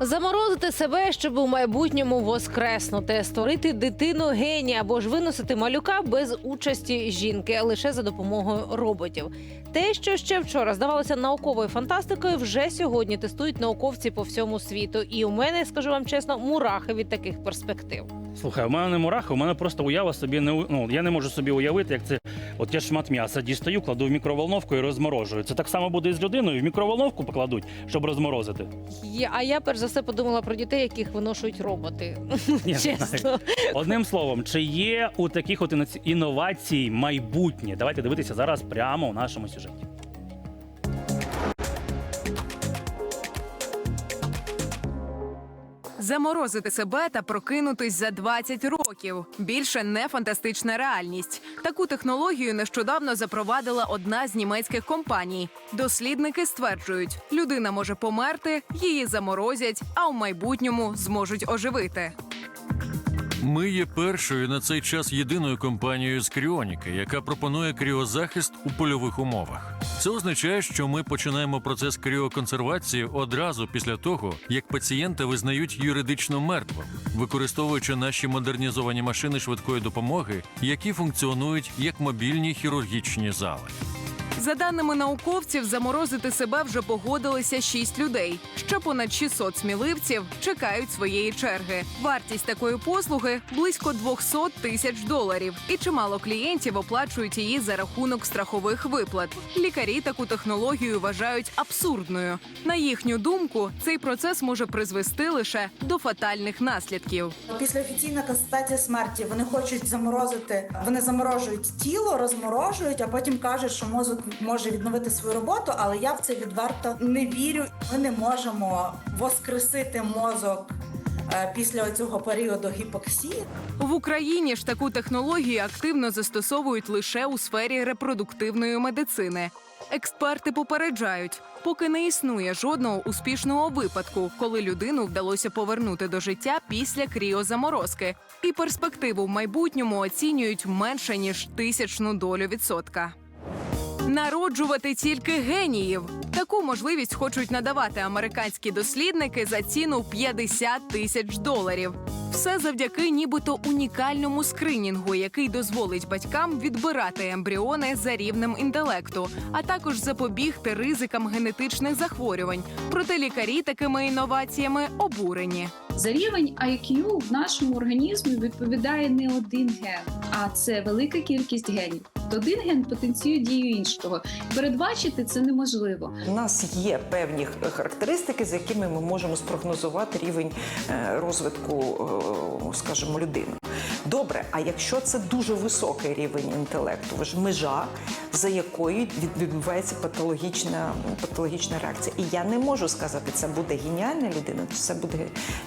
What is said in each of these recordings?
Заморозити себе, щоб у майбутньому воскреснути, створити дитину генія або ж виносити малюка без участі жінки, лише за допомогою роботів. Те, що ще вчора здавалося науковою фантастикою, вже сьогодні тестують науковці по всьому світу. І у мене, скажу вам чесно, мурахи від таких перспектив. Слухай, у мене не мураха, у мене просто уява собі не ну, я не можу собі уявити, як це. От я шмат м'яса дістаю, кладу в мікроволновку і розморожую. Це так само буде і з людиною. В мікроволновку покладуть, щоб розморозити. Є- А я перш за все подумала про дітей, яких виношують роботи. Ні, Чесно. Одним словом, чи є у таких от іноці- інновацій майбутнє? Давайте дивитися зараз прямо у нашому сюжеті. Заморозити себе та прокинутись за 20 років. Більше не фантастична реальність. Таку технологію нещодавно запровадила одна з німецьких компаній. Дослідники стверджують, людина може померти, її заморозять, а в майбутньому зможуть оживити. Ми є першою на цей час єдиною компанією з кріоніки, яка пропонує кріозахист у польових умовах. Це означає, що ми починаємо процес кріоконсервації одразу після того, як пацієнта визнають юридично мертвим, використовуючи наші модернізовані машини швидкої допомоги, які функціонують як мобільні хірургічні зали. За даними науковців, заморозити себе вже погодилися 6 людей. Ще понад 600 сміливців чекають своєї черги. Вартість такої послуги близько 200 тисяч доларів, і чимало клієнтів оплачують її за рахунок страхових виплат. Лікарі таку технологію вважають абсурдною. На їхню думку, цей процес може призвести лише до фатальних наслідків. Після офіційної констатації смерті вони хочуть заморозити, вони заморожують тіло, розморожують, а потім кажуть, що мозок може відновити свою роботу, але я в це відверто не вірю. Ми не можемо воскресити мозок е, після цього періоду гіпоксії. В Україні ж таку технологію активно застосовують лише у сфері репродуктивної медицини. Експерти попереджають, поки не існує жодного успішного випадку, коли людину вдалося повернути до життя після кріозаморозки, і перспективу в майбутньому оцінюють менше ніж тисячну долю відсотка. Народжувати тільки геніїв. Таку можливість хочуть надавати американські дослідники за ціну 50 тисяч доларів. Все завдяки нібито унікальному скринінгу, який дозволить батькам відбирати ембріони за рівнем інтелекту, а також запобігти ризикам генетичних захворювань. Проте лікарі такими інноваціями обурені. За рівень IQ в нашому організмі відповідає не один ген, а це велика кількість генів. Один ген потенціює дію іншого. Передбачити це неможливо. У нас є певні характеристики, за якими ми можемо спрогнозувати рівень е, розвитку, е, скажімо, людини. Добре, а якщо це дуже високий рівень інтелекту, ж межа, за якою від- відбувається патологічна, патологічна реакція. І я не можу сказати, це буде геніальна людина, чи це буде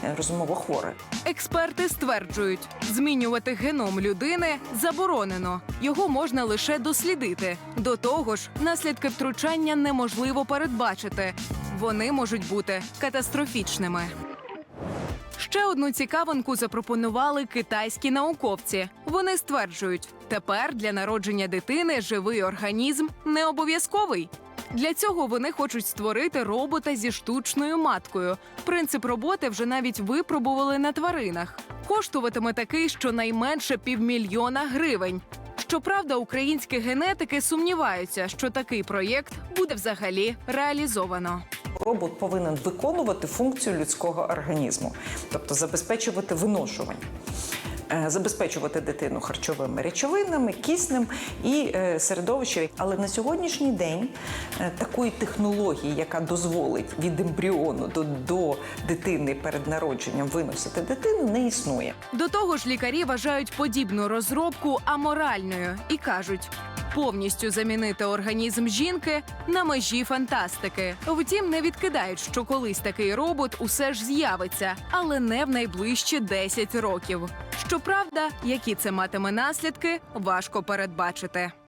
е, розумово хвора. Експерти стверджують, змінювати геном людини заборонено. Його можна лише дослідити. До того ж, наслідки втручання неможливо передбачити. Вони можуть бути катастрофічними. Ще одну цікавинку запропонували китайські науковці. Вони стверджують, тепер для народження дитини живий організм не обов'язковий. Для цього вони хочуть створити робота зі штучною маткою. Принцип роботи вже навіть випробували на тваринах. Коштуватиме такий щонайменше півмільйона гривень. Щоправда, українські генетики сумніваються, що такий проєкт буде взагалі реалізовано. Робот повинен виконувати функцію людського організму, тобто забезпечувати виношування. Е, Забезпечувати дитину харчовими речовинами, киснем і середовищем. Але на сьогоднішній день е, такої технології, яка дозволить від ембріону до, до дитини перед народженням виносити дитину, не існує. До того ж, лікарі вважають подібну розробку аморальною і кажуть. Повністю замінити організм жінки на межі фантастики. Втім, не відкидають, що колись такий робот усе ж з'явиться, але не в найближчі 10 років. Щоправда, які це матиме наслідки, важко передбачити.